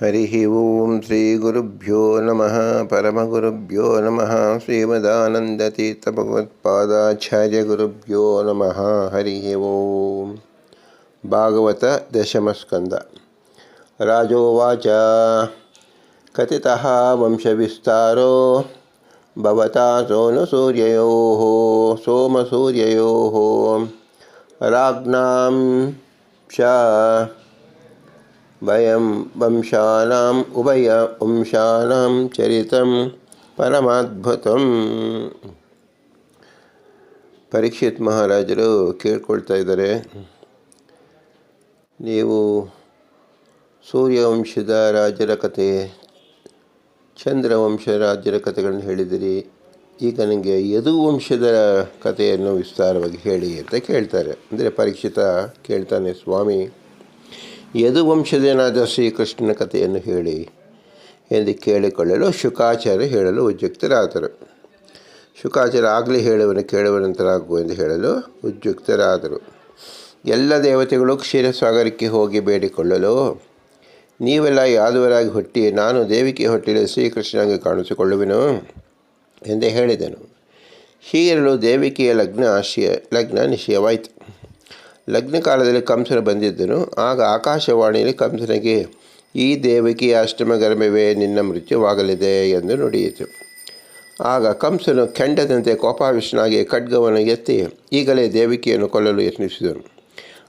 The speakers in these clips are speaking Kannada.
हरिः ॐ श्रीगुरुभ्यो नमः परमगुरुभ्यो नमः श्रीमदानन्दतीर्थभगवत्पादाचार्यगुरुभ्यो नमः हरिः ॐ भागवत दशमस्कन्द राजोवाच कथितः वंशविस्तारो भवता सोनसूर्ययोः सोमसूर्ययोः राज्ञां च वयं ವಂಶಾನಾಂ ಉಭಯ ವಂಶಾನಾಂ ಚರಿತಂ ಪರಮಾದ್ಭುತಂ ಪರೀಕ್ಷಿತ್ ಮಹಾರಾಜರು ಕೇಳ್ಕೊಳ್ತಾ ಇದ್ದಾರೆ. ನೀವು ಸೂರ್ಯವಂಶದ ರಾಜರ ಕಥೆ ಚಂದ್ರವಂಶ ರಾಜರ ಕಥೆಗಳನ್ನು ಹೇಳಿದಿರಿ. ಈಗ ನನಗೆ ಯದುವಂಶದ ಕಥೆಯನ್ನು ವಿಸ್ತಾರವಾಗಿ ಹೇಳಿ ಅಂತ ಕೇಳ್ತಾರೆ. ಅಂದರೆ ಪರೀಕ್ಷಿತ ಕೇಳ್ತಾನೆ ಸ್ವಾಮಿ. ಯದುವಂಶಜನಾದ ಶ್ರೀಕೃಷ್ಣನ ಕಥೆಯನ್ನು ಹೇಳಿ ಎಂದು ಕೇಳಿಕೊಳ್ಳಲು ಶುಕಾಚಾರ್ಯ ಹೇಳಲು ಉದ್ಯುಕ್ತರಾದರು. ಶುಕಾಚಾರ್ಯ ಆಗಲಿ ಹೇಳುವನು, ಕೇಳುವನಂತರಾಗು ಎಂದು ಹೇಳಲು ಉದ್ಯುಕ್ತರಾದರು. ಎಲ್ಲ ದೇವತೆಗಳು ಕ್ಷೀರಸಾಗರಕ್ಕೆ ಹೋಗಿ ಬೇಡಿಕೊಳ್ಳಲು, ನೀವೆಲ್ಲ ಯಾದವರಾಗಿ ಹುಟ್ಟಿ ನಾನು ದೇವಿಕೆ ಹೊಟ್ಟಿಲು ಶ್ರೀಕೃಷ್ಣನಿಗೆ ಕಾಣಿಸಿಕೊಳ್ಳುವೆನು ಎಂದೇ ಹೇಳಿದನು. ಹೀಗಿರಲು ದೇವಿಕೆಯ ಲಗ್ನ ಆಶಯ, ಲಗ್ನ ನಿಶ್ಚಯವಾಯಿತು. ಲಗ್ನ ಕಾಲದಲ್ಲಿ ಕಂಸನು ಬಂದಿದ್ದನು ಆಗ ಆಕಾಶವಾಣಿಯಲ್ಲಿ ಕಂಸನಿಗೆ, ಈ ದೇವಕಿಯ ಅಷ್ಟಮ ಗರ್ಭವೇ ನಿನ್ನ ಮೃತ್ಯುವಾಗಲಿದೆ ಎಂದು ನುಡಿಯಿತು. ಆಗ ಕಂಸನು ಕೆಂಡದಂತೆ ಕೋಪಾವಿಷ್ಣನಾಗಿ ಖಡ್ಗವನ್ನು ಎತ್ತಿ ಈಗಲೇ ದೇವಿಕೆಯನ್ನು ಕೊಲ್ಲಲು ಯತ್ನಿಸಿದನು.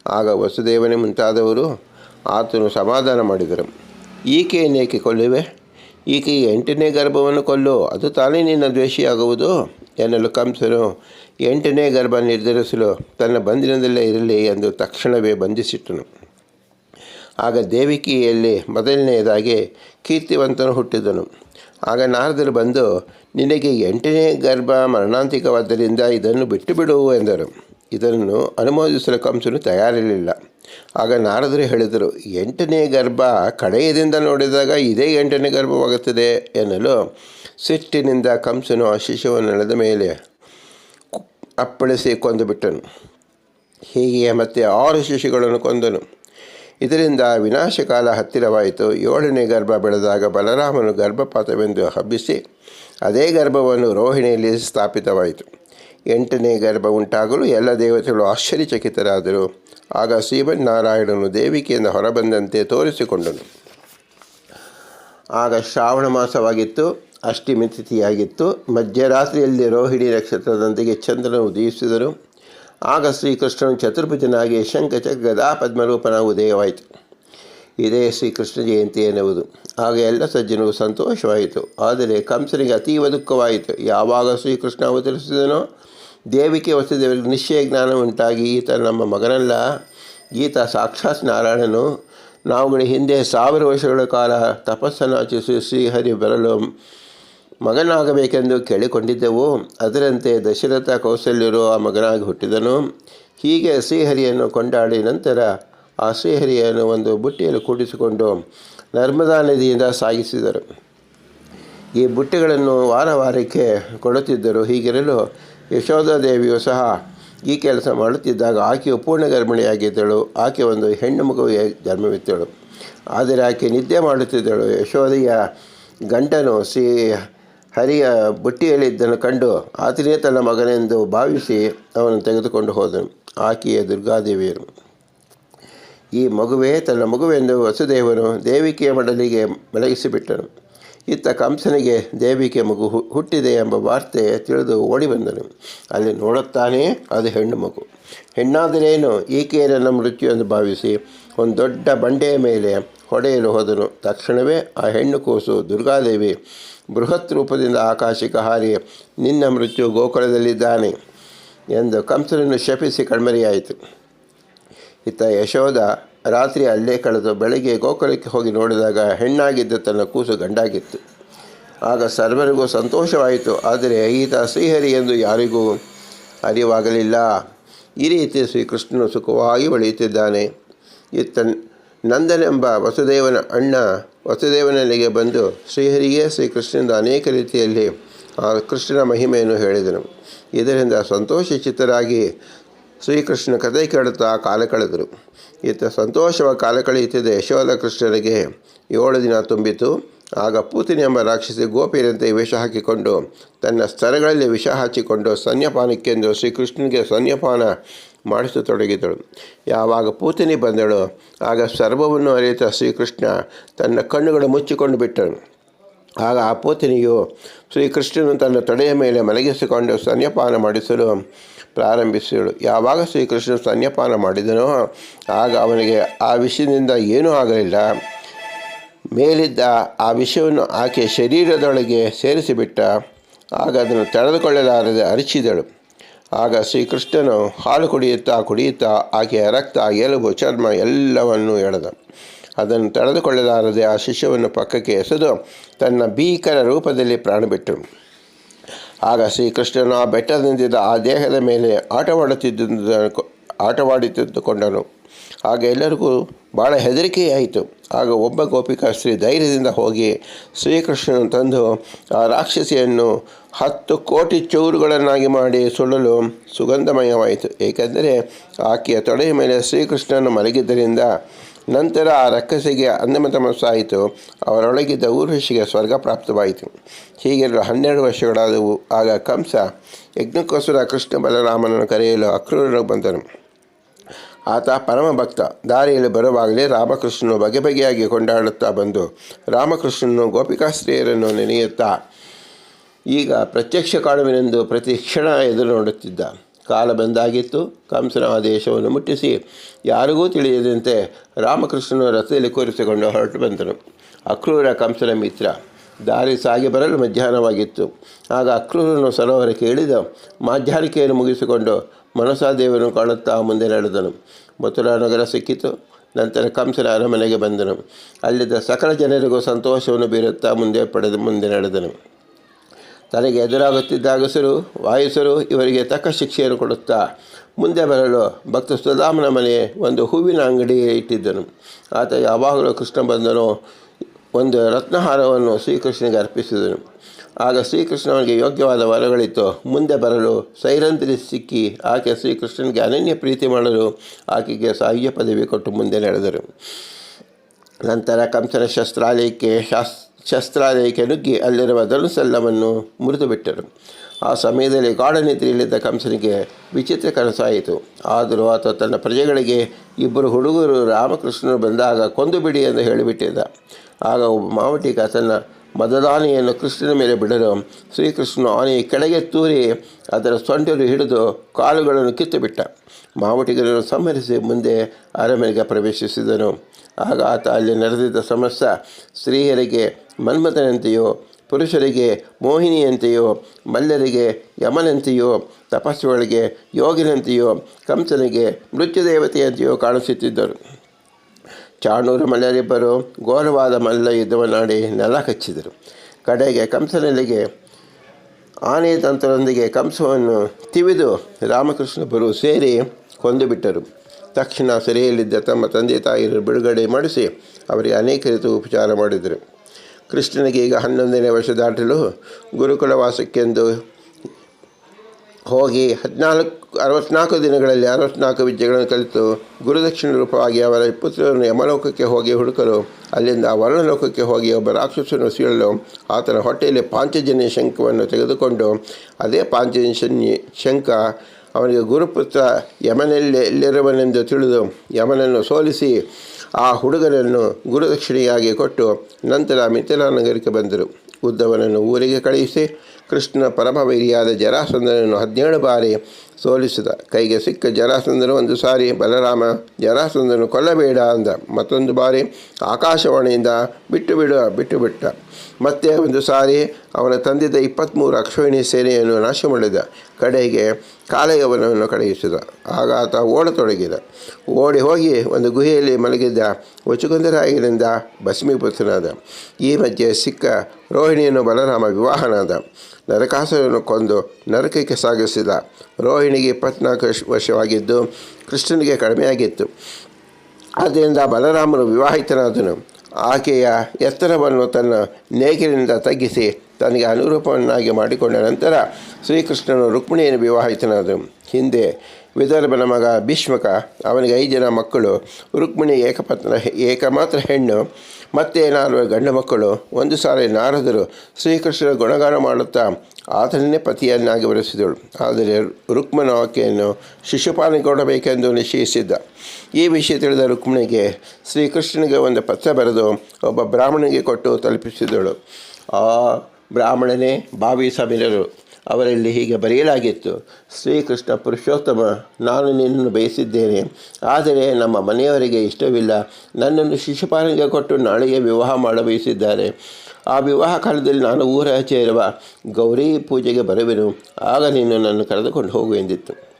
ಆಗ ವಸುದೇವನೇ ಮುಂತಾದವರು ಆತನು ಸಮಾಧಾನ ಮಾಡಿದರು. ಈಕೆಯನ್ನೇಕೆ ಕೊಲ್ಲುವೆ? ಈಕೆಯ ಎಂಟನೇ ಗರ್ಭವನ್ನು ಕೊಲ್ಲು, ಅದು ತಾನೇ ನಿನ್ನ ದ್ವೇಷಿಯಾಗುವುದು? ಎನ್ನಲು ಕಂಸನು ಎಂಟನೇ ಗರ್ಭ ನಿರ್ಧರಿಸಲು ತನ್ನ ಬಂಧನದಲ್ಲೇ ಇರಲಿ ಎಂದು ತಕ್ಷಣವೇ ಬಂಧಿಸಿಟ್ಟನು. ಆಗ ದೇವಿಕಿಯಲ್ಲಿ ಮೊದಲನೆಯದಾಗಿ ಕೀರ್ತಿವಂತನು ಹುಟ್ಟಿದನು. ಆಗ ನಾರದರು ಬಂದು, ನಿನಗೆ ಎಂಟನೇ ಗರ್ಭ ಮರಣಾಂತಿಕವಾದ್ದರಿಂದ ಇದನ್ನು ಬಿಟ್ಟು ಬಿಡುವು ಎಂದರು. ಇದನ್ನು ಅನುಮೋದಿಸಲು ಕಂಸನು ತಯಾರಿರಲಿಲ್ಲ. ಆಗ ನಾರದರು ಹೇಳಿದರು, ಎಂಟನೇ ಗರ್ಭ ಕಡೆಯದಿಂದ ನೋಡಿದಾಗ ಇದೇ ಎಂಟನೇ ಗರ್ಭವಾಗುತ್ತದೆ ಎನ್ನಲು ಸಿಟ್ಟಿನಿಂದ ಕಂಸನು ಆ ಶಿಶುವನ್ನು ನೆಲದ ಮೇಲೆ ಅಪ್ಪಳಿಸಿ ಕೊಂದು ಬಿಟ್ಟನು ಹೀಗೆ ಮತ್ತೆ ಆರು ಶಿಶುಗಳನ್ನು ಕೊಂದನು. ಇದರಿಂದ ವಿನಾಶಕಾಲ ಹತ್ತಿರವಾಯಿತು. ಏಳನೇ ಗರ್ಭ ಬೆಳೆದಾಗ ಬಲರಾಮನು ಗರ್ಭಪಾತವೆಂದು ಹಬ್ಬಿಸಿ ಅದೇ ಗರ್ಭವನ್ನು ರೋಹಿಣಿಯಲ್ಲಿ ಸ್ಥಾಪಿತವಾಯಿತು. ಎಂಟನೇ ಗರ್ಭ ಉಂಟಾಗಲು ಎಲ್ಲ ದೇವತೆಗಳು ಆಶ್ಚರ್ಯಚಕಿತರಾದರು. ಆಗ ಶ್ರೀಮನ್ನಾರಾಯಣನು ದೇವಿಕೆಯಿಂದ ಹೊರಬಂದಂತೆ ತೋರಿಸಿಕೊಂಡನು. ಆಗ ಶ್ರಾವಣ ಮಾಸವಾಗಿತ್ತು. ಅಷ್ಟಿಮಿ ತಿಥಿಯಾಗಿತ್ತು. ಮಧ್ಯರಾತ್ರಿಯಲ್ಲಿ ರೋಹಿಣಿ ನಕ್ಷತ್ರದೊಂದಿಗೆ ಚಂದ್ರನು ಉದಯಿಸಿದರು. ಆಗ ಶ್ರೀಕೃಷ್ಣನು ಚತುರ್ಭುಜನಾಗಿ ಶಂಖಚ ಗದಾ ಪದ್ಮರೂಪನ ಉದಯವಾಯಿತು. ಇದೇ ಶ್ರೀಕೃಷ್ಣ ಜಯಂತಿ ಎನ್ನುವುದು. ಆಗ ಎಲ್ಲ ಸಜ್ಜನಿಗೂ ಸಂತೋಷವಾಯಿತು. ಆದರೆ ಕಂಸನಿಗೆ ಅತೀವ ದುಃಖವಾಯಿತು. ಯಾವಾಗ ಶ್ರೀಕೃಷ್ಣ ಅವತರಿಸಿದನೋ ದೇವಿಕೆ ವಸುದೇವರಿಗೆ ನಿಶ್ಚಯ ಜ್ಞಾನ ಉಂಟಾಗಿ, ಈತ ನಮ್ಮ ಮಗನಲ್ಲ. ಈತ ಸಾಕ್ಷಾತ್ ನಾರಾಯಣನು. ನಾವುಗಳ ಹಿಂದೆ ಸಾವಿರ ವರ್ಷಗಳ ಕಾಲ ತಪಸ್ಸನ್ನು ಆಚರಿಸಿ ಶ್ರೀಹರಿ ಬರಲು. ಮಗನಾಗಬೇಕೆಂದು ಕೇಳಿಕೊಂಡಿದ್ದೆವು. ಅದರಂತೆ ದಶರಥ ಕೌಸಲ್ಯರು ಆ ಮಗನಾಗಿ ಹುಟ್ಟಿದನು. ಹೀಗೆ ಶ್ರೀಹರಿಯನ್ನು ಕೊಂಡಾಡಿ ನಂತರ ಆ ಶ್ರೀಹರಿಯನ್ನು ಒಂದು ಬುಟ್ಟಿಯಲ್ಲಿ ಕೂಡಿಸಿಕೊಂಡು ನರ್ಮದಾ ನದಿಯಿಂದ ಸಾಗಿಸಿದರು. ಈ ಬುಟ್ಟಿಗಳನ್ನು ವಾರ ವಾರಕ್ಕೆ ಕೊಡುತ್ತಿದ್ದರು. ಹೀಗಿರಲು ಯಶೋಧಾದೇವಿಯು ಸಹ ಈ ಕೆಲಸ ಮಾಡುತ್ತಿದ್ದಾಗ ಆಕೆಯು ಪೂರ್ಣ ಗರ್ಭಿಣಿಯಾಗಿದ್ದಳು ಆಕೆ ಒಂದು ಹೆಣ್ಣು ಮಗುವಿಗೆ ಜನ್ಮವಿತ್ತಳು. ಆದರೆ ಆಕೆ ನಿದ್ದೆ ಮಾಡುತ್ತಿದ್ದಳು. ಯಶೋದೆಯ ಗಂಟನು ಶ್ರೀ ಹರಿಯ ಬುಟ್ಟಿಯಲ್ಲಿದ್ದನ್ನು ಕಂಡು ಆತನೇ ತನ್ನ ಮಗನೆಂದು ಭಾವಿಸಿ ಅವನು ತೆಗೆದುಕೊಂಡು ಹೋದನು. ಆಕೆಯ ದುರ್ಗಾದೇವಿಯರು. ಈ ಮಗುವೇ ತನ್ನ ಮಗುವೆಂದು ವಸುದೇವನು ದೇವಿಕೆಯ ಮಡಲಿಗೆ ಮಲಗಿಸಿಬಿಟ್ಟನು. ಇತ್ತ ಕಂಸನಿಗೆ ದೇವಿಕೆ ಮಗು ಹುಟ್ಟಿದೆ ಎಂಬ ವಾರ್ತೆ ತಿಳಿದು ಓಡಿ ಬಂದನು. ಅಲ್ಲಿ ನೋಡುತ್ತಾನೆ ಅದು ಹೆಣ್ಣು ಮಗು. ಹೆಣ್ಣಾದರೇನು ಈಕೆಯ ನನ್ನ ಮೃತ್ಯು ಎಂದು ಭಾವಿಸಿ ಒಂದು ದೊಡ್ಡ ಬಂಡೆಯ ಮೇಲೆ ಹೊಡೆಯಲು ಹೋದನು. ತಕ್ಷಣವೇ ಆ ಹೆಣ್ಣು ಕೂಸು ದುರ್ಗಾದೇವಿ ಬೃಹತ್ ರೂಪದಿಂದ ಆಕಾಶಕ್ಕೆ ಹಾರಿ, ನಿನ್ನ ಮೃತ್ಯು ಗೋಕುಲದಲ್ಲಿದ್ದಾನೆ ಎಂದು ಕಂಸರನ್ನು ಶಪಿಸಿ ಕಣ್ಮರೆಯಾಯಿತು. ಇತ್ತ ಯಶೋಧ ರಾತ್ರಿ ಅಲ್ಲೇ ಕಳೆದು ಬೆಳಗ್ಗೆ ಗೋಕುಲಕ್ಕೆ ಹೋಗಿ ನೋಡಿದಾಗ ಹೆಣ್ಣಾಗಿದ್ದ ತನ್ನ ಕೂಸು ಗಂಡಾಗಿತ್ತು. ಆಗ ಸರ್ವರಿಗೂ ಸಂತೋಷವಾಯಿತು, ಆದರೆ ಈತ ಶ್ರೀಹರಿ ಎಂದು ಯಾರಿಗೂ ಅರಿವಾಗಲಿಲ್ಲ. ಈ ರೀತಿ ಶ್ರೀಕೃಷ್ಣನು ಸುಖವಾಗಿ ಬೆಳೆಯುತ್ತಿದ್ದಾನೆ. ಇತ್ತ ನಂದನೆಂಬ ವಸುದೇವನ ಅಣ್ಣ ವಸುದೇವನಲ್ಲಿಗೆ ಬಂದು, ಶ್ರೀಹರಿಗೆ ಶ್ರೀಕೃಷ್ಣನಿಂದ ಅನೇಕ ರೀತಿಯಲ್ಲಿ ಆ ಕೃಷ್ಣನ ಮಹಿಮೆಯನ್ನು ಹೇಳಿದನು. ಇದರಿಂದ ಸಂತೋಷಚಿತ್ತರಾಗಿ ಶ್ರೀಕೃಷ್ಣ ಕಥೆ ಕೇಳುತ್ತಾ ಕಾಲ ಕಳೆದರು. ಇತ್ತ ಸಂತೋಷವ ಕಾಲ ಕಳೆಯುತ್ತಿದ್ದ ಯಶೋಧ ಕೃಷ್ಣನಿಗೆ ಏಳು ದಿನ ತುಂಬಿತು. ಆಗ ಪೂತಿನಿ ಎಂಬ ರಾಕ್ಷಸಿ ಗೋಪಿಯರಂತೆ ವಿಷ ಹಾಕಿಕೊಂಡು, ತನ್ನ ಸ್ತರಗಳಲ್ಲಿ ವಿಷ ಹಚ್ಚಿಕೊಂಡು ಸ್ತನ್ಯಪಾನಕ್ಕೆಂದು ಶ್ರೀಕೃಷ್ಣನಿಗೆ ಸ್ತನ್ಯಪಾನ ಮಾಡಿಸತೊಡಗಿದಳು. ಯಾವಾಗ ಪೂತಿನಿ ಬಂದಳು, ಆಗ ಸರ್ವವನ್ನು ಅರಿತ ಶ್ರೀಕೃಷ್ಣ ತನ್ನ ಕಣ್ಣುಗಳು ಮುಚ್ಚಿಕೊಂಡು ಬಿಟ್ಟನು ಆಗ ಆ ಪೂತನಿಯು ಶ್ರೀಕೃಷ್ಣನು ತನ್ನ ತೊಡೆಯ ಮೇಲೆ ಮಲಗಿಸಿಕೊಂಡು ಸ್ತನ್ಯಪಾನ ಮಾಡಿಸಲು ಪ್ರಾರಂಭಿಸಿದಳು. ಯಾವಾಗ ಶ್ರೀಕೃಷ್ಣ ಸ್ತನ್ಯಪಾನ ಮಾಡಿದನೋ, ಆಗ ಅವನಿಗೆ ಆ ವಿಷಯದಿಂದ ಏನೂ ಆಗಲಿಲ್ಲ. ಮೇಲಿದ್ದ ಆ ವಿಷಯವನ್ನು ಆಕೆ ಶರೀರದೊಳಗೆ ಸೇರಿಸಿಬಿಟ್ಟ. ಆಗ ಅದನ್ನು ತಡೆದುಕೊಳ್ಳಲಾರದೆ ಅರಿಚಿದಳು. ಆಗ ಶ್ರೀಕೃಷ್ಣನು ಹಾಲು ಕುಡಿಯುತ್ತಾ ಕುಡಿಯುತ್ತಾ ಆಕೆಯ ರಕ್ತ, ಎಲುಬು, ಚರ್ಮ ಎಲ್ಲವನ್ನೂ ಎಳೆದ. ಅದನ್ನು ತಡೆದುಕೊಳ್ಳಲಾರದೆ ಆ ಶಿಷ್ಯವನ್ನು ಪಕ್ಕಕ್ಕೆ ಎಸೆದು ತನ್ನ ಭೀಕರ ರೂಪದಲ್ಲಿ ಪ್ರಾಣ ಬಿಟ್ಟರು ಆಗ ಶ್ರೀಕೃಷ್ಣನು ಆ ಬೆಟ್ಟದಿಂದಿದ್ದ ಆ ದೇಹದ ಮೇಲೆ ಆಟವಾಡುತ್ತಿದ್ದ ಆಟವಾಡುತ್ತಿದ್ದುಕೊಂಡನು ಆಗ ಎಲ್ಲರಿಗೂ ಭಾಳ ಹೆದರಿಕೆಯಾಯಿತು. ಆಗ ಒಬ್ಬ ಗೋಪಿಕಾಸ್ತ್ರೀ ಧೈರ್ಯದಿಂದ ಹೋಗಿ ಶ್ರೀಕೃಷ್ಣನ ತಂದು ಆ ರಾಕ್ಷಸಿಯನ್ನು ಹತ್ತು ಕೋಟಿ ಚೂರುಗಳನ್ನಾಗಿ ಮಾಡಿ ಸುಳ್ಳಲು ಸುಗಂಧಮಯವಾಯಿತು. ಏಕೆಂದರೆ ಆಕೆಯ ತೊಡೆಯ ಮೇಲೆ ಶ್ರೀಕೃಷ್ಣನು ಮಲಗಿದ್ದರಿಂದ ನಂತರ ಆ ರಕ್ಕಸಿಗೆ ಅನ್ನಮತಮಸ್ಸಾಯಿತು ಅವರೊಳಗಿದ್ದ ಊರ್ವಶಿಗೆ ಸ್ವರ್ಗ ಪ್ರಾಪ್ತವಾಯಿತು. ಹೀಗಿರಲು ಹನ್ನೆರಡು ವರ್ಷಗಳಾದವು. ಆಗ ಕಂಸ ಯಜ್ಞಕ್ಕೋಸ್ಕರ ಕೃಷ್ಣ ಬಲರಾಮನನ್ನು ಕರೆಯಲು ಅಕ್ರೂರರು ಬಂದನು. ಆತ ಪರಮ ಭಕ್ತ ದಾರಿಯಲ್ಲಿ ಬರುವಾಗಲೇ ರಾಮಕೃಷ್ಣನು ಬಗೆ ಬಗೆಯಾಗಿ ಕೊಂಡಾಡುತ್ತಾ ಬಂದು, ರಾಮಕೃಷ್ಣನು ಗೋಪಿಕಾಸ್ತ್ರೀಯರನ್ನು ನೆನೆಯುತ್ತಾ, ಈಗ ಪ್ರತ್ಯಕ್ಷ ಕಾಣುವಿನೆಂದು ಪ್ರತಿ ಕ್ಷಣ ಎದುರು ನೋಡುತ್ತಿದ್ದ ಕಾಲ ಬಂದಾಗಿತ್ತು, ಕಂಸನ ಆದೇಶವನ್ನು ಮುಟ್ಟಿಸಿ, ಯಾರಿಗೂ ತಿಳಿಯದಂತೆ ರಾಮಕೃಷ್ಣನು ರಥದಲ್ಲಿ ಕೂರಿಸಿಕೊಂಡು ಹೊರಟು ಬಂದನು. ಅಕ್ರೂರ ಕಂಸನ ಮಿತ್ರ, ದಾರಿ ಸಾಗಿ ಬರಲು ಮಧ್ಯಾಹ್ನವಾಗಿತ್ತು. ಆಗ ಅಕ್ರೂರನು ಸರೋವರಕ್ಕೆ ಇಳಿದು ಮಾಧ್ಯಾರಿಕೆಯನ್ನು ಮುಗಿಸಿಕೊಂಡು ಮನಸಾದೇವನು ಕಾಣುತ್ತಾ ಮುಂದೆ ನಡೆದನು. ಮಥುರಾ ನಗರ ಸಿಕ್ಕಿತು. ನಂತರ ಕಂಸರ ಅರಮನೆಗೆ ಬಂದನು. ಅಲ್ಲಿದ್ದ ಸಕಲ ಜನರಿಗೂ ಸಂತೋಷವನ್ನು ಬೀರುತ್ತಾ ಮುಂದೆ ಪಡೆದು ಮುಂದೆ ನಡೆದನು. ತನಗೆ ಎದುರಾಗುತ್ತಿದ್ದ ಅಗಸರು ವಾಯುಸರು ಇವರಿಗೆ ತಕ್ಕ ಶಿಕ್ಷೆಯನ್ನು ಕೊಡುತ್ತಾ ಮುಂದೆ ಬರಲು. ಭಕ್ತ ಸುಧಾಮನ ಮನೆ ಒಂದು ಹೂವಿನ ಅಂಗಡಿ ಇಟ್ಟಿದ್ದನು. ಆತ ಯಾವಾಗಲೂ ಕೃಷ್ಣ ಬಂದನು. ಒಂದು ರತ್ನಹಾರವನ್ನು ಶ್ರೀಕೃಷ್ಣನಿಗೆ ಅರ್ಪಿಸಿದನು. ಆಗ ಶ್ರೀಕೃಷ್ಣನಿಗೆ ಯೋಗ್ಯವಾದ ವರಗಳಿತ್ತು. ಮುಂದೆ ಬರಲು ಸೈರಂತ್ರಿ ಸಿಕ್ಕಿ ಆಕೆ ಶ್ರೀಕೃಷ್ಣನಿಗೆ ಅನನ್ಯ ಪ್ರೀತಿ ಮಾಡಲು ಆಕೆಗೆ ಸಾಹ್ಯ ಪದವಿ ಕೊಟ್ಟು ಮುಂದೆ ನಡೆದರು. ನಂತರ ಕಂಸನ ಶಸ್ತ್ರಾಲಯಕ್ಕೆ ಶಾಸ್, ಶಸ್ತ್ರಾಲಯಕ್ಕೆ ನುಗ್ಗಿ ಅಲ್ಲಿರುವ ಧನುಸೆಲ್ಲವನ್ನು ಮುರಿದು ಬಿಟ್ಟರು ಆ ಸಮಯದಲ್ಲಿ ಗಾಢನಿದ್ರೆಯಲ್ಲಿದ್ದ ಕಂಸನಿಗೆ ವಿಚಿತ್ರ ಕನಸಾಯಿತು. ಆದರೂ ಆತ ತನ್ನ ಪ್ರಜೆಗಳಿಗೆ, ಇಬ್ಬರು ಹುಡುಗರು ರಾಮಕೃಷ್ಣರು ಬಂದಾಗ ಕೊಂದು ಬಿಡಿ ಎಂದು ಹೇಳಿಬಿಟ್ಟಿದ್ದ. ಆಗ ಒಬ್ಬ ಮಾವಟಿಗ ತನ್ನ ಮದದಾನೆಯನ್ನು ಕೃಷ್ಣನ ಮೇಲೆ ಬಿಡಲು ಶ್ರೀಕೃಷ್ಣನು ಆನೆಯ ಕೆಳಗೆ ತೂರಿ ಅದರ ಸೊಂಟಲು ಹಿಡಿದು ಕಾಲುಗಳನ್ನು ಕಿತ್ತುಬಿಟ್ಟ. ಮಾವಟಿಗರನ್ನು ಸಂಹರಿಸಿ ಮುಂದೆ ಅರಮನೆಗೆ ಪ್ರವೇಶಿಸಿದನು. ಆಗ ಆತ ಅಲ್ಲಿ ನಡೆದಿದ್ದ ಸಮಸ್ಯೆ ಸ್ತ್ರೀಯರಿಗೆ, ಮನ್ಮಥನಂತೆಯೋ, ಪುರುಷರಿಗೆ, ಮೋಹಿನಿಯಂತೆಯೋ, ಮಲ್ಲರಿಗೆ, ಯಮನಂತೆಯೋ ತಪಸ್ಸುಗಳಿಗೆ ಯೋಗಿನಂತೆಯೋ, ಕಂಸನಿಗೆ, ಮೃತ್ಯುದೇವತೆಯಂತೆಯೋ ಕಾಣಿಸುತ್ತಿದ್ದರು. ಚಾಣೂರು ಮಲ್ಲರಿಬ್ಬರು ಘೋರವಾದ ಮಲ್ಲ ಯುದ್ಧವನ್ನಾಡಿ ನೆಲ ಕಚ್ಚಿದರು. ಕಡೆಗೆ ಕಂಸನಲ್ಲಿಗೆ ಆನೆ ತಂತ್ರದೊಂದಿಗೆ ಕಂಸವನ್ನು ತಿವಿದು ರಾಮಕೃಷ್ಣಬ್ಬರು ಸೇರಿ ಕೊಂದುಬಿಟ್ಟರು. ತಕ್ಷಣ ಸೆರೆಯಲ್ಲಿದ್ದ ತಮ್ಮ ತಂದೆ ತಾಯಿಯರು ಬಿಡುಗಡೆ ಮಾಡಿಸಿ ಅವರಿಗೆ ಅನೇಕ ರೀತಿ ಉಪಚಾರ ಮಾಡಿದರು. ಕೃಷ್ಣನಿಗೆ ಈಗ ಹನ್ನೊಂದನೇ ವರ್ಷ ದಾಟಲು ಗುರುಕುಲವಾಸಕ್ಕೆಂದು ಹೋಗಿ ಹದಿನಾಲ್ಕು, ಅರವತ್ನಾಲ್ಕು ದಿನಗಳಲ್ಲಿ ಅರವತ್ನಾಲ್ಕು ವಿದ್ಯೆಗಳನ್ನು ಕಲಿತು ಗುರುದಕ್ಷಿಣ ರೂಪವಾಗಿ ಅವರ ಪುತ್ರರನ್ನು ಯಮಲೋಕಕ್ಕೆ ಹೋಗಿ ಹುಡುಕಲು, ಅಲ್ಲಿಂದ ವರ್ಣಲೋಕಕ್ಕೆ ಹೋಗಿ ಒಬ್ಬ ರಾಕ್ಷಸನ್ನು ಸೀಳಲು, ಆತನ ಹೊಟ್ಟೆಯಲ್ಲಿ ಪಾಂಚಜನ್ಯ ಶಂಖವನ್ನು ತೆಗೆದುಕೊಂಡು ಅದೇ ಪಾಂಚಜನ್ಯ ಶಂಖ ಅವನಿಗೆ ಗುರುಪುತ್ರ ಯಮನಲ್ಲಿ, ಎಲ್ಲಿರುವನೆಂದು ತಿಳಿದು ಯಮನನ್ನು ಸೋಲಿಸಿ ಆ ಹುಡುಗನನ್ನು ಗುರುದಕ್ಷಿಣೆಯಾಗಿ ಕೊಟ್ಟು ನಂತರ ಮಿಥಿಲಾ ನಗರಕ್ಕೆ ಬಂದರು. ಉದ್ದವನನ್ನು ಊರಿಗೆ ಕಳುಹಿಸಿ ಕೃಷ್ಣನ ಪರಮವೈರಿಯಾದ ಜರಾಸಂದನನ್ನು ಹದಿನೇಳು ಬಾರಿ ಸೋಲಿಸಿದ. ಕೈಗೆ ಸಿಕ್ಕ ಜರಾಸಂದನು ಒಂದು ಸಾರಿ, ಬಲರಾಮ ಜರಾಸಂದನು ಕೊಲ್ಲಬೇಡ ಅಂದ. ಮತ್ತೊಂದು ಬಾರಿ ಆಕಾಶವಾಣಿಯಿಂದ ಬಿಟ್ಟು ಬಿಡು, ಬಿಟ್ಟು ಬಿಟ್ಟ. ಮತ್ತೆ ಒಂದು ಸಾರಿ ಅವನ ತಂದಿದ್ದ ಇಪ್ಪತ್ತ್ಮೂರು ಅಕ್ಷೋಹಿಣಿ ಸೇನೆಯನ್ನು ನಾಶ ಮಾಡಿದ ಕಡೆಗೆ ಕಾಲಯವನನ್ನು ಕಳುಹಿಸಿದ. ಆಗ ಆತ ಓಡತೊಡಗಿದ. ಓಡಿ ಹೋಗಿ ಒಂದು ಗುಹೆಯಲ್ಲಿ ಮಲಗಿದ್ದ ವಚುಕುಂದರಾಯರಿಂದ ಭಸ್ಮೀಪುತ್ರನಾದ ಈ ಮಧ್ಯೆ ಸಿಕ್ಕ ರೋಹಿಣಿಯನ್ನು ಬಲರಾಮ ವಿವಾಹನಾದ. ನರಕಾಸುರನ್ನು ಕೊಂದು ನರಕಕ್ಕೆ ಸಾಗಿಸಿದ. ರೋಹಿಣಿಗೆ ಇಪ್ಪತ್ನಾಲ್ಕು ವರ್ಷವಾಗಿದ್ದು ಕೃಷ್ಣನಿಗೆ ಕಡಿಮೆಯಾಗಿತ್ತು. ಆದ್ದರಿಂದ ಬಲರಾಮನು ವಿವಾಹಿತನಾದನು. ಆಕೆಯ ಎತ್ತರವನ್ನು ತನ್ನ ನೇಗಿಲಿನಿಂದ ತಗ್ಗಿಸಿ ತನಗೆ ಅನುರೂಪವನ್ನಾಗಿ ಮಾಡಿಕೊಂಡ ನಂತರ ಶ್ರೀಕೃಷ್ಣನು ರುಕ್ಮಿಣಿಯನ್ನು ವಿವಾಹಿತನಾದನು. ಹಿಂದೆ ವಿದರ್ಭನ ಮಗ ಭೀಷ್ಮಕ, ಅವನಿಗೆ ಐದು ಜನ ಮಕ್ಕಳು. ರುಕ್ಮಿಣಿ ಏಕಪತ್ನ, ಏಕಮಾತ್ರ ಹೆಣ್ಣು. ಮತ್ತೆ ನಾಲ್ವರು ಗಂಡು ಮಕ್ಕಳು, ಒಂದು ಸಾರಿ ನಾರದರು ಶ್ರೀಕೃಷ್ಣನ ಗುಣಗಾನ ಮಾಡುತ್ತಾ ಆತನನ್ನೇ ಪತಿಯನ್ನಾಗಿ ಬರೆಸಿದಳು. ಆದರೆ ರುಕ್ಮನ ಆಕೆಯನ್ನು ಶಿಶುಪಾಲನೆ ಕೊಡಬೇಕೆಂದು ನಿಶ್ಚಯಿಸಿದ್ದ. ಈ ವಿಷಯ ತಿಳಿದ ರುಕ್ಮಿಣಿಗೆ ಶ್ರೀಕೃಷ್ಣನಿಗೆ ಒಂದು ಪತ್ರ ಬರೆದು ಒಬ್ಬ ಬ್ರಾಹ್ಮಣನಿಗೆ ಕೊಟ್ಟು ತಲುಪಿಸಿದಳು. ಆ ಬ್ರಾಹ್ಮಣನೇ ಬಾವಿ ಸಮೀರರು. ಅವರಲ್ಲಿ ಹೀಗೆ ಬರೆಯಲಾಗಿತ್ತು, ಶ್ರೀಕೃಷ್ಣ ಪುರುಷೋತ್ತಮ, ನಾನು ನಿನ್ನನ್ನು ಬಯಸಿದ್ದೇನೆ. ಆದರೆ ನಮ್ಮ ಮನೆಯವರಿಗೆ ಇಷ್ಟವಿಲ್ಲ. ನನ್ನನ್ನು ಶಿಶುಪಾಲನೆಗೆ ಕೊಟ್ಟು ನಾಳೆಗೆ ವಿವಾಹ ಮಾಡ ಬಯಸಿದ್ದಾರೆ. ಆ ವಿವಾಹ ಕಾಲದಲ್ಲಿ ನಾನು ಊರ ಗೌರಿ ಪೂಜೆಗೆ ಬರುವೆನು. ಆಗ ನೀನು ನನ್ನ ಕರೆದುಕೊಂಡು ಹೋಗು ಎಂದಿತ್ತು.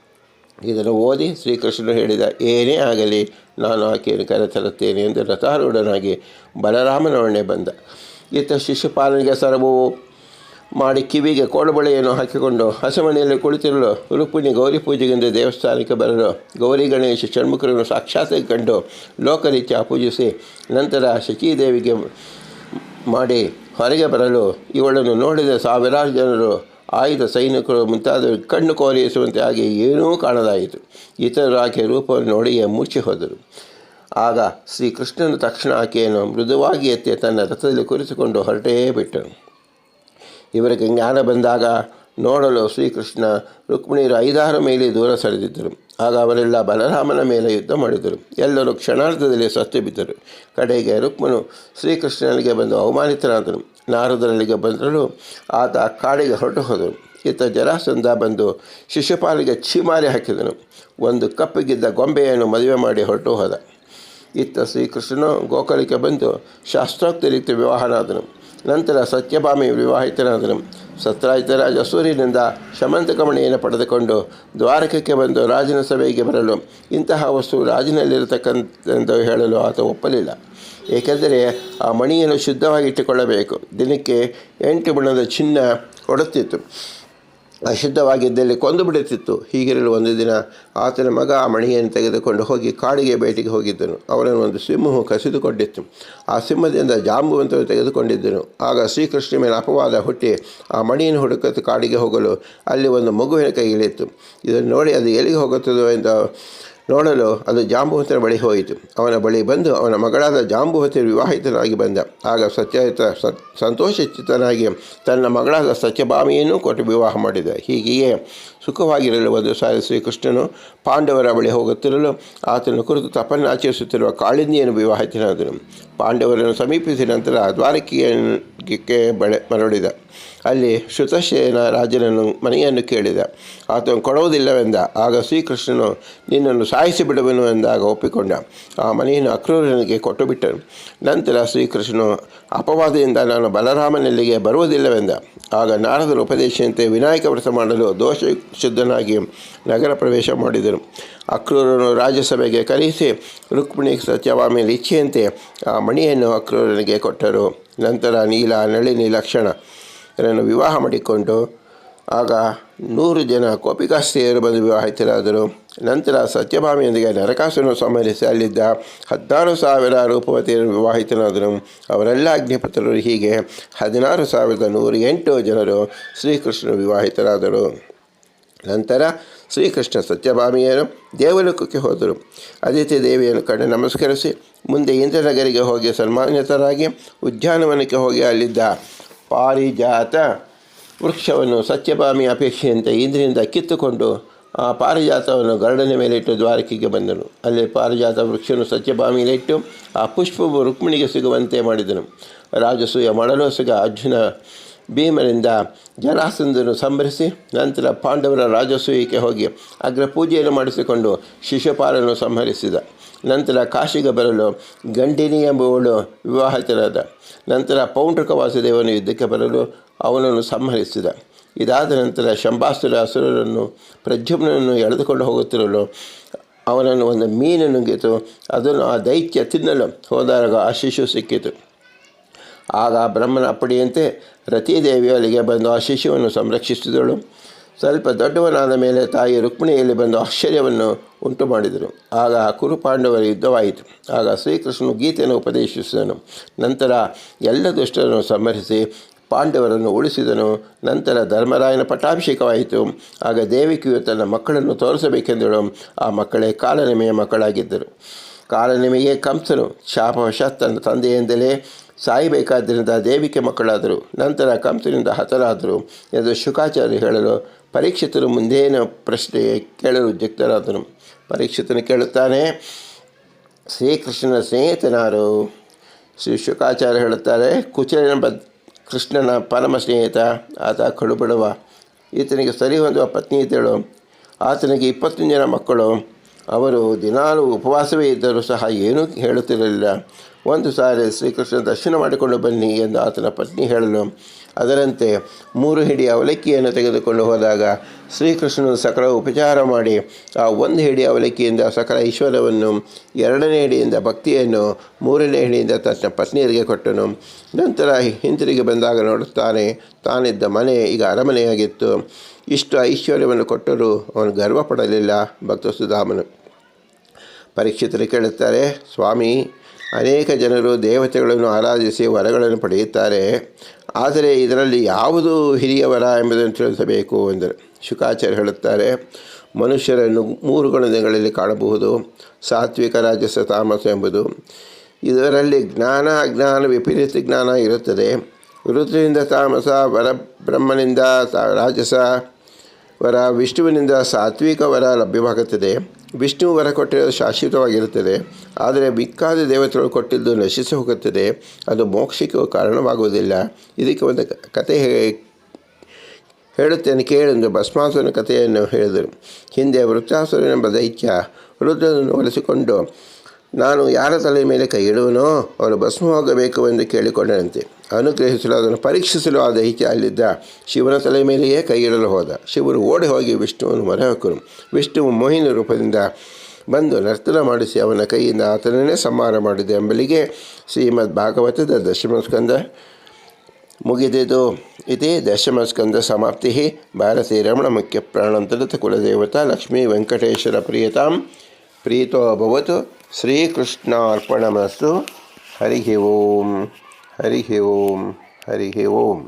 ಇದನ್ನು ಓದಿ ಶ್ರೀಕೃಷ್ಣನು ಹೇಳಿದ, ಏನೇ ಆಗಲಿ, ನಾನು ಆಕೆಯನ್ನು ಕರೆತರುತ್ತೇನೆ ಎಂದು ರಥಾರೂಢನಾಗಿ ಬಲರಾಮನೊಡನೆ ಬಂದ. ಇತ್ತ ಶಿಶುಪಾಲನೆಗೆ ಸರವು ಮಾಡಿ ಕಿವಿಗೆ ಕೋಳಬಳೆಯನ್ನು ಹಾಕಿಕೊಂಡು ಹಸೆಮಣೆಯಲ್ಲಿ ಕುಳಿತಿರಲು ರುಕ್ಮಿಣಿ ಗೌರಿ ಪೂಜೆಗೆಂದು ದೇವಸ್ಥಾನಕ್ಕೆ ಬರಲು ಗೌರಿ ಗಣೇಶ ಷಣ್ಮುಖರನ್ನು ಸಾಕ್ಷಾತ್ ಕಂಡು ಲೋಕರೀತ್ಯ ಪೂಜಿಸಿ ನಂತರ ಶಚೀದೇವಿಗೆ ಮಾಡಿ ಹೊರಗೆ ಬರಲು ಇವಳನ್ನು ನೋಡಿದ ಸಾವಿರಾರು ಜನರು ಆಯುಧ ಸೈನಿಕರು ಮುಂತಾದವರು ಕಣ್ಣು ಕೋರಿಸುವಂತೆ ಆಗಿ ಏನೂ ಕಾಣದಾಯಿತು ಇತರರು ಆಕೆಯ ರೂಪವನ್ನು ನೋಡಿಯೇ ಮುಚ್ಚಿ ಹೋದರು. ಆಗ ಶ್ರೀಕೃಷ್ಣನು ತಕ್ಷಣ ಆಕೆಯನ್ನು ಮೃದುವಾಗಿ ಎತ್ತಿ ತನ್ನ ರಥದಲ್ಲಿ ಕುರಿಸಿಕೊಂಡು ಹೊರಟೇ ಬಿಟ್ಟನು. ಇವರಿಗೆ ಜ್ಞಾನ ಬಂದಾಗ ನೋಡಲು ಶ್ರೀಕೃಷ್ಣ ರುಕ್ಮಿಣಿಯರು ಐದಾರು ಮೇಲೆ ದೂರ ಸರಿದಿದ್ದರು. ಆಗ ಅವರೆಲ್ಲ ಬಲರಾಮನ ಮೇಲೆ ಯುದ್ಧ ಮಾಡಿದರು. ಎಲ್ಲರೂ ಕ್ಷಣಾರ್ಧದಲ್ಲಿ ಸತ್ತು ಬಿದ್ದರು. ಕಡೆಗೆ ರುಕ್ಮನು ಶ್ರೀಕೃಷ್ಣನಿಗೆ ಬಂದು ಅವಮಾನಿತನಾದನು. ನಾರದರಲ್ಲಿಗೆ ಬಂದರೂ ಆತ ಕಾಡಿಗೆ ಹೊರಟು ಹೋದನು. ಇತ್ತ ಜರಾಸಂಧ ಬಂದು ಶಿಶುಪಾಲಿಗೆ ಛೀಮಾರಿ ಹಾಕಿದನು. ಒಂದು ಕಪ್ಪಿಗಿದ್ದ ಗೊಂಬೆಯನ್ನು ಮದುವೆ ಮಾಡಿ ಹೊರಟು ಹೋದ. ಇತ್ತ ಶ್ರೀಕೃಷ್ಣನು ಗೋಕುಲಕ್ಕೆ ಬಂದು ಶಾಸ್ತ್ರೋಕ್ತ ರೀತಿ ವಿವಾಹನಾದನು. ನಂತರ ಸತ್ಯಭಾಮಿ ವಿವಾಹಿತನಾದನು. ಸತ್ರಾಜಿತ ರಾಜ ಸೂರ್ಯನಿಂದ ಶಮಂತಕಮಣಿಯನ್ನು ಪಡೆದುಕೊಂಡು ದ್ವಾರಕಕ್ಕೆ ಬಂದು ರಾಜನ ಸಭೆಗೆ ಬರಲು. ಇಂತಹ ವಸ್ತು ರಾಜನಲ್ಲಿರತಕ್ಕಂಥ ಹೇಳಲು ಆತ ಒಪ್ಪಲಿಲ್ಲ. ಏಕೆಂದರೆ ಆ ಮಣಿಯನ್ನು ಶುದ್ಧವಾಗಿ ಇಟ್ಟುಕೊಳ್ಳಬೇಕು. ದಿನಕ್ಕೆ ಎಂಟು ಬಣ್ಣದ ಚಿನ್ನ ಕೊಡುತ್ತಿತ್ತು. ಅಶುದ್ಧವಾಗಿದ್ದಲ್ಲಿ ಕೊಂದು ಬಿಡುತ್ತಿತ್ತು. ಹೀಗಿರಲು ಒಂದು ದಿನ ಆತನ ಮಗ ಆ ಮಣಿಯನ್ನು ತೆಗೆದುಕೊಂಡು ಹೋಗಿ ಕಾಡಿಗೆ ಬೇಟೆಗೆ ಹೋಗಿದ್ದನು. ಅವನನ್ನು ಒಂದು ಸಿಂಹವು ಕಸಿದುಕೊಂಡಿತ್ತು. ಆ ಸಿಂಹದಿಂದ ಜಾಂಬುವಂತನು ತೆಗೆದುಕೊಂಡಿದ್ದನು. ಆಗ ಶ್ರೀಕೃಷ್ಣ ಮೇಲೆ ಅಪವಾದ ಹುಟ್ಟಿ ಆ ಮಣಿಯನ್ನು ಹುಡುಕತ್ತು ಕಾಡಿಗೆ ಹೋಗಲು ಅಲ್ಲಿ ಒಂದು ಮಗುವಿನ ಕೈಗಿಳಿಯಿತು ಇದನ್ನು ನೋಡಿ ಅದು ಎಲ್ಲಿಗೆ ಹೋಗುತ್ತದೋ ಎಂದು ನೋಡಲು ಅದು ಜಾಂಬುಹತ್ತಿನ ಬಳಿ ಹೋಯಿತು. ಅವನ ಬಳಿ ಬಂದು ಅವನ ಮಗಳಾದ ಜಾಂಬುವತಿ ವಿವಾಹಿತನಾಗಿ ಬಂದ. ಆಗ ಸತ್ಯಯುತ ಸಂತೋಷಚಿತ್ತನಾಗಿ ತನ್ನ ಮಗಳಾದ ಸತ್ಯಭಾಮಿಯನ್ನು ಕೊಟ್ಟು ವಿವಾಹ ಮಾಡಿದ. ಹೀಗೆಯೇ ಸುಖವಾಗಿರಲು ಸಾರಿ ಶ್ರೀಕೃಷ್ಣನು ಪಾಂಡವರ ಬಳಿ ಹೋಗುತ್ತಿರಲು ಆತನ ಕುರಿತು ತಪನ್ನಾಚರಿಸುತ್ತಿರುವ ಕಾಳಿಂದಿಯನ್ನು ವಿವಾಹಿತನಾದನು. ಪಾಂಡವರನ್ನು ಸಮೀಪಿಸಿದ ನಂತರ ದ್ವಾರಕೆಗೆ ಬಳೆ ಮರಳಿದ. ಅಲ್ಲಿ ಶ್ರುತಶೇನ ರಾಜನನ್ನು ಮನೆಯನ್ನು ಕೇಳಿದ. ಆತನು ಕೊಡುವುದಿಲ್ಲವೆಂದ ಆಗ ಶ್ರೀಕೃಷ್ಣನು ನಿನ್ನನ್ನು ಸಾಯಿಸಿ ಬಿಡುವನು ಎಂದಾಗ ಒಪ್ಪಿಕೊಂಡ. ಆ ಮನೆಯನ್ನು ಅಕ್ರೂರನಿಗೆ ಕೊಟ್ಟು ಬಿಟ್ಟನು ನಂತರ ಶ್ರೀಕೃಷ್ಣನು, ಅಪವಾದದಿಂದ ನಾನು ಬಲರಾಮನಲ್ಲಿಗೆ ಬರುವುದಿಲ್ಲವೆಂದ, ಆಗ ನಾರದರ ಉಪದೇಶದಂತೆ ವಿನಾಯಕ ವ್ರತ ಮಾಡಲು ದೋಷ ಶುದ್ಧನಾಗಿ ನಗರ ಪ್ರವೇಶ ಮಾಡಿದರು. ಅಕ್ರೂರನು ರಾಜ್ಯಸಭೆಗೆ ಕರೆಸಿ, ರುಕ್ಮಿಣಿ ಸತ್ಯವಾಮಿಯಲ್ಲಿ ಇಚ್ಛೆಯಂತೆ ಆ ಮಣಿಯನ್ನು ಅಕ್ರೂರನಿಗೆ ಕೊಟ್ಟರು. ನಂತರ ನೀಲ, ನಳಿನಿ ಲಕ್ಷಣ ಇವರನ್ನು ವಿವಾಹ ಮಾಡಿಕೊಂಡು ಆಗ ನೂರು ಜನ ಕೋಪಿಕಾಸ್ತ್ರೀಯರು ಬಂದು ವಿವಾಹಿತರಾದರು. ನಂತರ ಸತ್ಯಭಾಮಿಯೊಂದಿಗೆ ನರಕಾಸುರನ್ನು ಸಂಹರಿಸಿ ಅಲ್ಲಿದ್ದ ಹದಿನಾರು ಸಾವಿರ ರೂಪವತಿಯರು ವಿವಾಹಿತನಾದರು. ಅವರೆಲ್ಲ ಅಗ್ನಿಪುತ್ರರು. ಹೀಗೆ ಹದಿನಾರು ಸಾವಿರದ ನೂರ ಎಂಟು ಜನರು ಶ್ರೀಕೃಷ್ಣ ವಿವಾಹಿತರಾದರು. ನಂತರ ಶ್ರೀಕೃಷ್ಣ ಸತ್ಯಭಾಮಿಯರು ದೇವಲೋಕಕ್ಕೆ ಹೋದರು. ಅದಿತಿ ದೇವಿಯನ್ನು ಕಂಡು ನಮಸ್ಕರಿಸಿ, ಮುಂದೆ ಇಂದ್ರನಗರಿಗೆ ಹೋಗಿ ಸನ್ಮಾನಿತರಾಗಿ ಉದ್ಯಾನವನಕ್ಕೆ ಹೋಗಿ ಅಲ್ಲಿದ್ದ ಪಾರಿಜಾತ ವೃಕ್ಷವನ್ನು ಸತ್ಯಭಾಮಿ ಅಪೇಕ್ಷೆಯಂತೆ ಇಂದ್ರಿಯಿಂದ ಕಿತ್ತುಕೊಂಡು ಆ ಪಾರಿಜಾತವನ್ನು ಮೇಲೆ ಮೇಲಿಟ್ಟು ದ್ವಾರಕೆಗೆ ಬಂದನು. ಅಲ್ಲಿ ಪಾರಿಜಾತ ವೃಕ್ಷವನ್ನು ಸತ್ಯಭಾಮಿಯಲ್ಲಿಟ್ಟು ಆ ಪುಷ್ಪವು ರುಕ್ಮಿಣಿಗೆ ಸಿಗುವಂತೆ ಮಾಡಿದನು. ರಾಜಸೂಯ ಮಾಡಲು ಸಿಗ ಅರ್ಜುನ ಭೀಮನಿಂದ ಜರಾಸಂದನು ಸಂಹರಿಸಿ ನಂತರ ಪಾಂಡವರ ರಾಜಸೂಯಕ್ಕೆ ಹೋಗಿ ಅಗ್ರ ಪೂಜೆಯನ್ನು ಮಾಡಿಸಿಕೊಂಡು ಶಿಶುಪಾಲನ್ನು ಸಂಹರಿಸಿದ. ನಂತರ ಕಾಶಿಗೆ ಬರಲು ಗಂಡಿನಿ ಎಂಬುವಳು ವಿವಾಹಿತರಾದ ನಂತರ ಪೌಂಡ್ರಕ ವಾಸುದೇವನು ಯುದ್ಧಕ್ಕೆ ಬರಲು ಅವನನ್ನು ಸಂಹರಿಸಿದ. ಇದಾದ ನಂತರ ಶಂಭಾಸುರ ಅಸುರರನ್ನು ಪ್ರದ್ಯುಮ್ನನ್ನು ಎಳೆದುಕೊಂಡು ಹೋಗುತ್ತಿರಲು ಅವನನ್ನು ಒಂದು ಮೀನು ನುಂಗಿತು ಅದನ್ನು ಆ ದೈತ್ಯ ತಿನ್ನಲು ಹೋದಾಗ ಆ ಶಿಶು ಸಿಕ್ಕಿತು. ಆಗ ಬ್ರಹ್ಮನ ಅಪ್ಪಡಿಯಂತೆ ರತಿದೇವಿ ಅಲ್ಲಿಗೆ ಬಂದು ಆ ಶಿಶುವನ್ನು ಸಂರಕ್ಷಿಸಿದಳು. ಸ್ವಲ್ಪ ದೊಡ್ಡವನಾದ ಮೇಲೆ ತಾಯಿ ರುಕ್ಮಿಣಿಯಲ್ಲಿ ಬಂದು ಆಶ್ಚರ್ಯವನ್ನು ಉಂಟು ಮಾಡಿದರು ಆಗ ಕುರುಪಾಂಡವರ ಯುದ್ಧವಾಯಿತು. ಆಗ ಶ್ರೀಕೃಷ್ಣನು ಗೀತೆಯನ್ನು ಉಪದೇಶಿಸಿದನು. ನಂತರ ಎಲ್ಲ ದುಷ್ಟರನ್ನು ಸಂಹರಿಸಿ ಪಾಂಡವರನ್ನು ಉಳಿಸಿದನು. ನಂತರ ಧರ್ಮರಾಯನ ಪಟ್ಟಾಭಿಷೇಕವಾಯಿತು. ಆಗ ದೇವಿಕೆಯು ತನ್ನ ಮಕ್ಕಳನ್ನು ತೋರಿಸಬೇಕೆಂದಳು. ಆ ಮಕ್ಕಳೇ ಕಾಲನೆಮೆಯ ಮಕ್ಕಳಾಗಿದ್ದರು. ಕಾಲನೆಮೆಗೆ ಕಂಸನು ಶಾಪವಶಾತ್ ತನ್ನ ತಂದೆಯಿಂದಲೇ ಸಾಯಬೇಕಾದ್ದರಿಂದ ದೇವಿಕೆ ಮಕ್ಕಳಾದರು. ನಂತರ ಕಂಸನಿಂದ ಹತರಾದರು. ಎಂದು ಶುಕಾಚಾರ್ಯ ಹೇಳಲು ಪರೀಕ್ಷಿತರು ಮುಂದೇನ ಪ್ರಶ್ನೆ ಕೇಳಲು ಉದ್ಯುಕ್ತರಾದರು. ಪರೀಕ್ಷಿತನು ಕೇಳುತ್ತಾನೆ, ಶ್ರೀಕೃಷ್ಣನ ಸ್ನೇಹಿತನಾರು? ಶ್ರೀ ಶುಕಾಚಾರ್ಯ ಹೇಳುತ್ತಾರೆ, ಕುಚರಿನ ಬದ್ ಕೃಷ್ಣನ ಪರಮ ಸ್ನೇಹಿತ, ಆತ ಕಡುಬಡವ ಈತನಿಗೆ ಸರಿ ಹೊಂದುವ ಪತ್ನಿ ಇದ್ದಳು. ಆತನಿಗೆ ಇಪ್ಪತ್ತೊಂದು ಜನ ಮಕ್ಕಳು. ಅವರು ದಿನಾಲು ಉಪವಾಸವೇ ಇದ್ದರೂ ಸಹ ಏನೂ ಹೇಳುತ್ತಿರಲಿಲ್ಲ. ಒಂದು ಸಾರಿ ಶ್ರೀಕೃಷ್ಣ ದರ್ಶನ ಮಾಡಿಕೊಂಡು ಬನ್ನಿ ಎಂದು ಆತನ ಪತ್ನಿ ಹೇಳಲು. ಅದರಂತೆ ಮೂರು ಹಿಡಿ ಅವಲಕ್ಕಿಯನ್ನು ತೆಗೆದುಕೊಂಡು ಹೋದಾಗ ಶ್ರೀಕೃಷ್ಣನು ಸಕಲ ಉಪಚಾರ ಮಾಡಿ ಆ ಒಂದು ಹಿಡಿ ಅವಲಕ್ಕಿಯಿಂದ ಸಕಲ ಈಶ್ವರವನ್ನು ಎರಡನೇ ಹಿಡಿಯಿಂದ ಭಕ್ತಿಯನ್ನು, ಮೂರನೇ ಹಿಡಿಯಿಂದ ತನ್ನ ಪತ್ನಿಯರಿಗೆ ಕೊಟ್ಟನು. ನಂತರ ಹಿಂತಿರುಗಿ ಬಂದಾಗ ನೋಡುತ್ತಾನೆ, ತಾನಿದ್ದ ಮನೆ ಈಗ ಅರಮನೆಯಾಗಿತ್ತು. ಇಷ್ಟು ಐಶ್ವರ್ಯವನ್ನು ಕೊಟ್ಟರೂ ಅವನು ಗರ್ವ ಪಡಲಿಲ್ಲ ಭಕ್ತ ಸುಧಾಮನು ಪರೀಕ್ಷಿತರು ಕೇಳುತ್ತಾರೆ, ಸ್ವಾಮಿ ಅನೇಕ ಜನರು ದೇವತೆಗಳನ್ನು ಆರಾಧಿಸಿ ವರಗಳನ್ನು ಪಡೆಯುತ್ತಾರೆ. ಆದರೆ ಇದರಲ್ಲಿ ಯಾವುದು ಹಿರಿಯ ವರ ಎಂಬುದನ್ನು ತಿಳಿಸಬೇಕು ಎಂದರು. ಶುಕಾಚಾರ್ಯ ಹೇಳುತ್ತಾರೆ, ಮನುಷ್ಯರನ್ನು ಮೂರು ಗುಣಗಳಲ್ಲಿ ಕಾಣಬಹುದು, ಸಾತ್ವಿಕ, ರಾಜಸ, ತಾಮಸ ಎಂಬುದು. ಇದರಲ್ಲಿ ಜ್ಞಾನ, ಅಜ್ಞಾನ, ವಿಪರೀತ ಜ್ಞಾನ ಇರುತ್ತದೆ. ಋತುವಿನಿಂದ ತಾಮಸ, ವರಬ್ರಹ್ಮನಿಂದ ರಾಜಸ ವರ ವಿಷ್ಣುವಿನಿಂದ ಸಾತ್ವಿಕ ವರ ಲಭ್ಯವಾಗುತ್ತದೆ. ವಿಷ್ಣು ವರ ಕೊಟ್ಟಿರೋದು ಶಾಶ್ವತವಾಗಿರುತ್ತದೆ. ಆದರೆ ಮಿಕ್ಕಾದ ದೇವತೆಗಳು ಕೊಟ್ಟಿದ್ದು ನಶಿಸಿ ಹೋಗುತ್ತದೆ. ಅದು ಮೋಕ್ಷಕ್ಕೆ ಕಾರಣವಾಗುವುದಿಲ್ಲ. ಇದಕ್ಕೆ ಒಂದು ಕತೆ ಹೇಳುತ್ತೇನೆ ಕೇಳೆಂದು ಭಸ್ಮಾಸುರನ ಕಥೆಯನ್ನು ಹೇಳಿದರು. ಹಿಂದೆ ವೃತ್ತಾಸುರನೆಂಬ ದೈತ್ಯ ವೃದ್ಧನನ್ನು ಒಲಿಸಿಕೊಂಡು, ನಾನು ಯಾರ ತಲೆ ಮೇಲೆ ಕೈ ಇಡುವನೋ ಅವರು ಭಸ್ಮ ಎಂದು ಕೇಳಿಕೊಂಡನಂತೆ. ಅನುಗ್ರಹಿಸಲು ಅದನ್ನು ಪರೀಕ್ಷಿಸಲು ಆ ದೈತ್ಯ ಅಲ್ಲಿದ್ದ. ಶಿವನ ತಲೆ ಮೇಲೆಯೇ ಕೈಗಿಡಲು ಹೋದ. ಶಿವರು ಓಡಿ ಹೋಗಿ ವಿಷ್ಣುವನ್ನು ಮೊರೆಹಾಕರು ವಿಷ್ಣುವು ಮೋಹಿನ ರೂಪದಿಂದ ಬಂದು ನರ್ತನ ಮಾಡಿಸಿ ಅವನ ಕೈಯಿಂದ ಆತನನ್ನೇ ಸಂಹಾರ ಮಾಡಿದೆ ಎಂಬಲಿಗೆ ಶ್ರೀಮದ್ ಭಾಗವತದ ದಶಮಸ್ಕಂದ ಮುಗಿದಿದ್ದು ಇದೇ ದಶಮಸ್ಕಂದ ಸಮಾಪ್ತಿ. ಭಾರತೀ ರಮಣ ಮುಖ್ಯ ಪ್ರಾಣಂತರಿತ ಕುಲದೇವತಾ ಲಕ್ಷ್ಮೀ ವೆಂಕಟೇಶ್ವರ ಪ್ರಿಯತಾಂ. ಪ್ರೀತೋ ಭವತು. ಶ್ರೀಕೃಷ್ಣಾರ್ಪಣಮಸ್ತು. ಹರಿ ಓಂ. ಹರಿ ಓಂ ಹರಿ ಓಂ